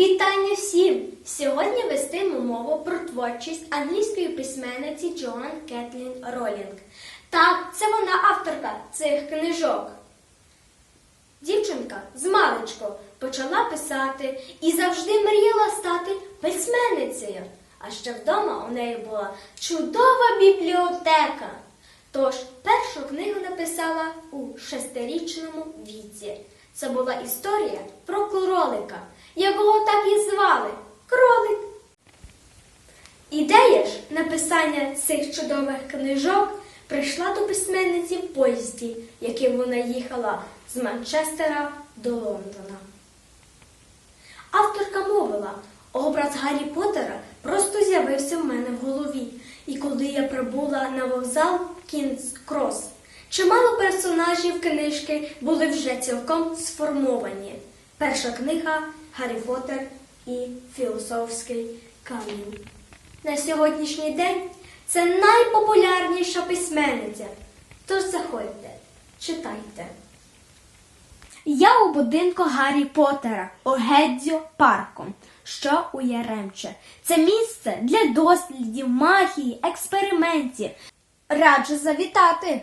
Вітання всім! Сьогодні вестиму мову про творчість англійської письменниці Джоан Кетлін Ролінг. Так, це вона авторка цих книжок. Дівчинка з маличку почала писати і завжди мріяла стати письменницею. А ще вдома у неї була чудова бібліотека. Тож першу книгу написала у шестирічному віці. Це була історія про кролика, якого так і звали кролик. Ідея ж написання цих чудових книжок прийшла до письменниці в поїзді, яким вона їхала з Манчестера до Лондона. Авторка мовила, образ Гаррі Поттера просто з'явився в мене в голові. І коли я прибула на вокзал Кінс Крос, чимало персонажів книжки були вже цілком сформовані. Перша книга Гаррі Поттер і Філософський камінь. На сьогоднішній день це найпопулярніша письменниця. Тож заходьте, читайте. Я у будинку Гаррі Поттера у Гедзьо парку, що у Яремче. Це місце для дослідів, магії, експериментів. Раджу завітати.